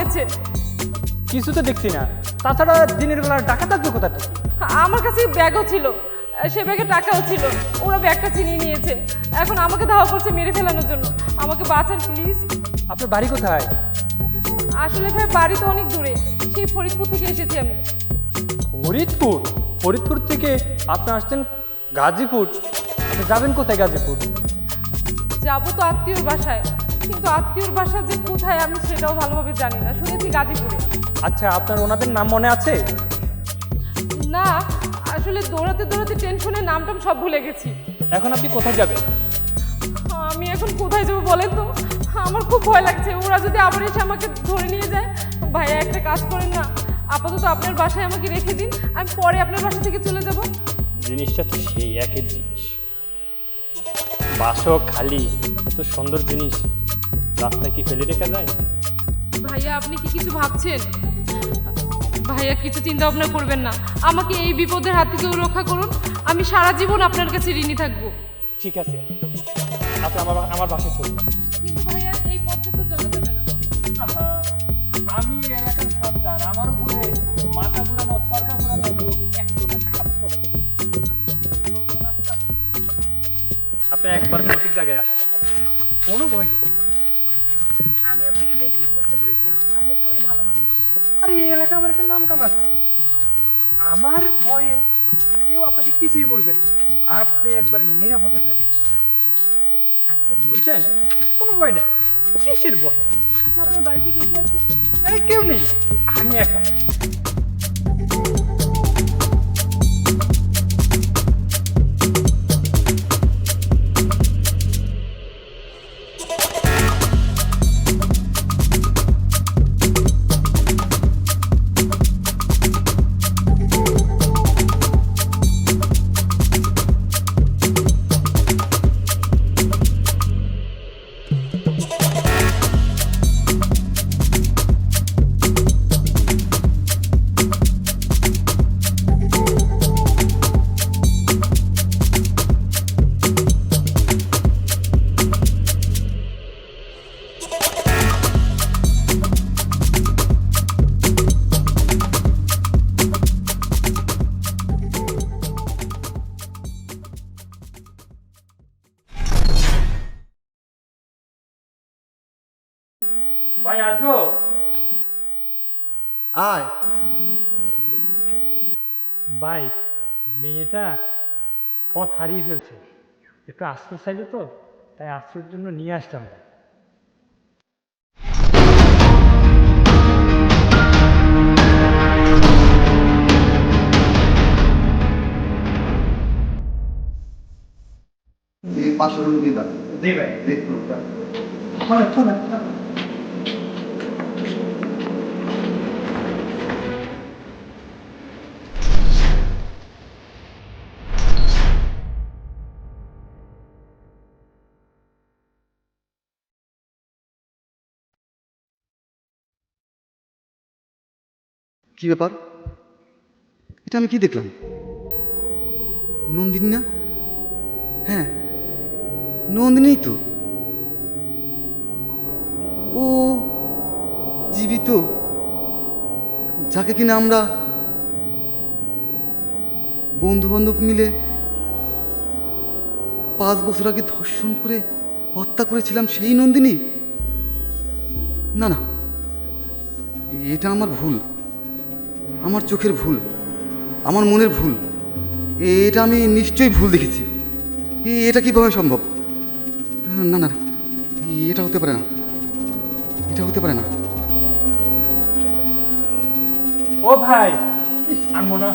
করেছে কিছু তো দেখছি না। তাছাড়া দিনের বেলা টাকা থাকবে কোথা আমার কাছে ব্যাগও ছিল। সে ব্যাগে টাকাও ছিল। ওরা ব্যাগটা ছিনিয়ে নিয়েছে। এখন আমাকে ধাওয়া করছে মেরে ফেলানোর জন্য। আমাকে বাঁচান প্লিজ আপনার বাড়ি কোথায়? আসলে ভাই বাড়ি তো অনেক দূরে। সেই ফরিদপুর থেকে এসেছি আমি। ফরিদপুর? ফরিদপুর থেকে আপনি আসছেন গাজীপুর। যাবেন কোথায় গাজীপুর? যাব তো আত্মীয়র বাসায়। কিন্তু আত্মীয়র বাসা যে কোথায় আমি সেটাও ভালোভাবে জানি না। শুনেছি গাজীপুরে। আচ্ছা আপনার ওনাদের নাম মনে আছে? না আসলে দৌড়াতে দৌড়াতে টেনশনে নামটাম সব ভুলে গেছি। এখন আপনি কোথায় যাবেন? আমি এখন কোথায় যাব বলেন তো? আমার খুব ভয় লাগছে। ওরা যদি আবার এসে আমাকে ধরে নিয়ে যায় ভাইয়া একটা কাজ করেন না। আপাতত আপনার বাসায় আমাকে রেখে দিন। আমি পরে আপনার বাসা থেকে চলে যাব। জিনিসটা তো সেই একের জিনিস। বাসও খালি এত সুন্দর জিনিস। রাস্তায় কি ফেলে রেখে যায়? ভাইয়া আপনি কি কিছু ভাবছেন? ভাইয়া কিছু চিন্তা ভাবনা করবেন না। আমাকে এই বিপদের হাত থেকে রক্ষা করুন। আমি সারা জীবন আপনার কাছে ঋণী থাকব। ঠিক আছে। আপনি আমার আমার বাসায় চলুন। কিন্তু ভাইয়া এই পথে তো যাওয়া যাবে না। আমি এলাকার সর্দার। আমার উপরে মাথা ঘুরানো সরকার ঘুরানো লোক আপনি একবার সঠিক জায়গায় আসেন। কোনো ভয় নেই। আমি আপনাকে দেখি বুঝতে পেরেছিলাম। আপনি খুবই ভালো মানুষ। আরে এই এলাকা আমার একটা নাম কাম আছে। আমার ভয়ে কেউ আপনাকে কিছুই বলবেন আপনি একবার নিরাপদে থাকবেন। আচ্ছা বুঝছেন? কোনো ভয় নেই। কিসের ভয়? আচ্ছা আপনার বাড়িতে কে কে আছে? আরে কেউ নেই। আমি একা। ভাই আসব? আয়। ভাই মেয়েটা পথ হারিয়ে ফেলছে। একটু আশ্রয় চাইলো তো? তাই আশ্রয়ের জন্য নিয়ে আসতাম। এই পাঁচশো রুপি দিবা জি কি ব্যাপার? এটা আমি কি দেখলাম? নন্দিনী না? হ্যাঁ নন্দিনী তো। ও জীবিত। যাকে কিনা আমরা বন্ধু বান্ধব মিলে পাঁচ বছর আগে ধর্ষণ করে হত্যা করেছিলাম সেই নন্দিনী? না না, এটা আমার ভুল। আমার চোখের ভুল আমার মনের ভুল। এটা আমি নিশ্চয়ই ভুল দেখেছি। এটা কীভাবে সম্ভব? না না এটা হতে পারে না। এটা হতে পারে না। ও ভাই ইস, আনব না।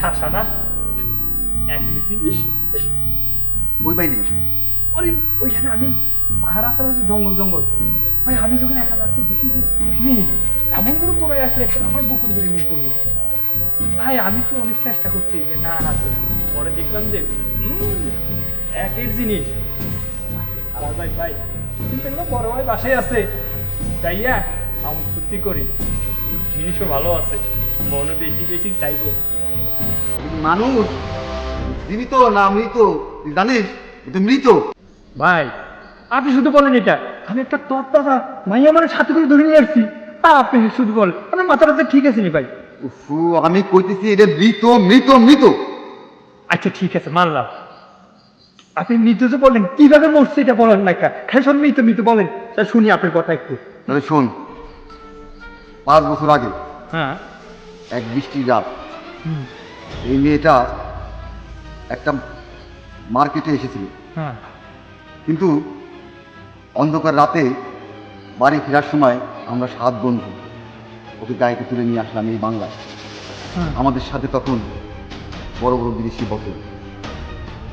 ঠাসা না? এক জিনিস ওই বাইদি ওইখানে আমি পাহাড় আসার হচ্ছে জঙ্গল জঙ্গল। ভাই আমি যখন একা যাচ্ছি দেখি যে মেয়ে এমন করে তোরা আসলে আমার বুকুর ধরে নিয়ে পড়বে ভাই আমি তো অনেক চেষ্টা করছি যে না না পরে দেখলাম যে একের জিনিস। আর ভাই ভাই চিন্তা করলাম বড় ভাই বাসায় আছে। যাইয়া আমি সত্যি করি। জিনিসও ভালো আছে। মনে বেশি বেশি চাইব। মানুষ জীবিত না মৃত? জানিস এটা মৃত। ভাই আপনি শুধু বলেন এটা। আমি একটা তত্ত্বাটা মাইয়া মানে সাথে করে ধরে নিয়ে আসছি। তা আপনি শুধু বল। আমার মাথাটা তো ঠিক আছে নি ভাই। উফু, আমি কইতেছি এটা মৃত মৃত মৃত। আচ্ছা ঠিক আছে মানলাম। আপনি মৃত যে বলেন কীভাবে মরছে এটা বলেন না কা? হ্যাঁ শোন মৃত মৃত বলেন। তা শুনি আপনার কথা একটু। তাহলে শোন পাঁচ বছর আগে হ্যাঁ। এক বৃষ্টির রাত এই মেয়েটা একটা মার্কেটে এসেছিল। হ্যাঁ। কিন্তু অন্ধকার রাতে বাড়ি ফেরার সময় আমরা সাত বন্ধু ওকে গায়েকে তুলে নিয়ে আসলাম এই বাংলায়। আমাদের সাথে তখন বড় বড় বিদেশি বোতল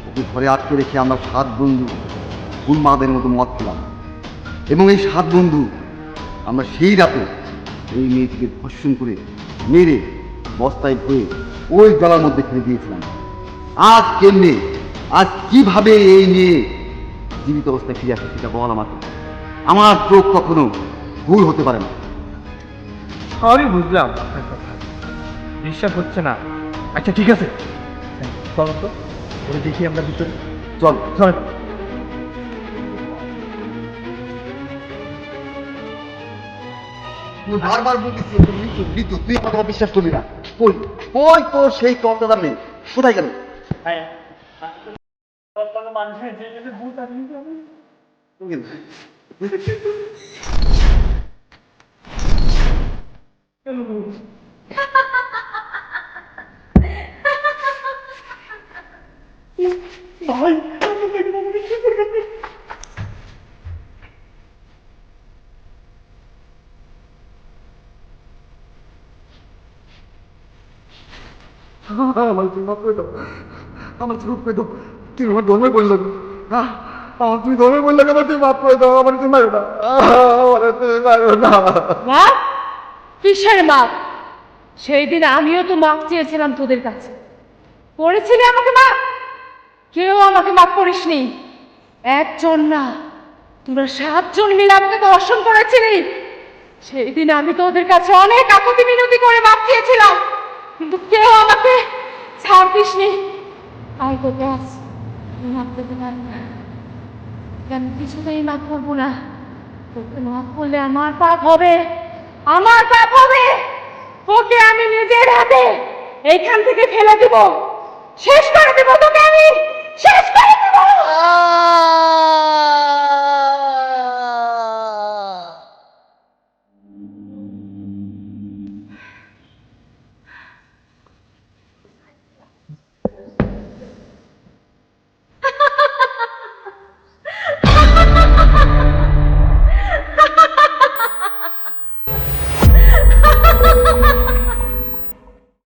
ওকে ঘরে আটকে রেখে আমরা সাত বন্ধু গুলমাদের মতো মদ খেলাম। এবং এই সাত বন্ধু আমরা সেই রাতে এই মেয়েটিকে ধর্ষণ করে মেরে বস্তায় ভরে ওই জলার মধ্যে ফেলে দিয়েছিলাম। আজ কেমনে? আজ কীভাবে এই মেয়ে জীবিত অবস্থায় ফিরে আসে সেটা বল আমাকে আমার চোখ কখনো ভুল হতে পারে না। সবই বুঝলাম আপনার কথা। বিশ্বাস হচ্ছে না। আচ্ছা ঠিক আছে। চলো তো ওরে দেখি আমরা ভিতরে। চল। চল। তুই বারবার মৃত্যু মৃত্যু তুই কথা বিশ্বাস করবি না। কই? কই তোর সেই কলকাতা নেই কোথায় গেল? 어떤 만세 제지를 못하는 사람. 여기 여러분. 아이, 깜짝이야, 너무 미치겠네. 아, 말좀 바쁘다. 아마 죽을 거도 তুমি আমার ধর্মে বললে হ্যাঁ আমার তুমি ধর্মে বললে আমার তুমি মাফ করে দাও আমার তুমি মারো না। তুমি মারো না। মা কিসের মাপ সেই দিন আমিও তো মাপ চেয়েছিলাম তোদের কাছে। করেছিলি আমাকে মাপ কেউ আমাকে মাপ করিসনি। একজন না তোরা সাতজন মিলে আমাকে ধর্ষণ করেছিলি। সেই দিন আমি তোদের কাছে অনেক আপত্তি মিনতি করে মাপ চেয়েছিলাম, কিন্তু কেউ আমাকে ছাড় দিসনি। তোকে মাপ পারি না আমি কিছুতেই মাপ করব না। তোকে মাফ করলে আমার পাপ হবে, আমার পাপ হবে। তোকে আমি নিজের হাতে এইখান থেকে ফেলে দেব। শেষ করে দেবো তোকে আমি। শেষ করে দেব।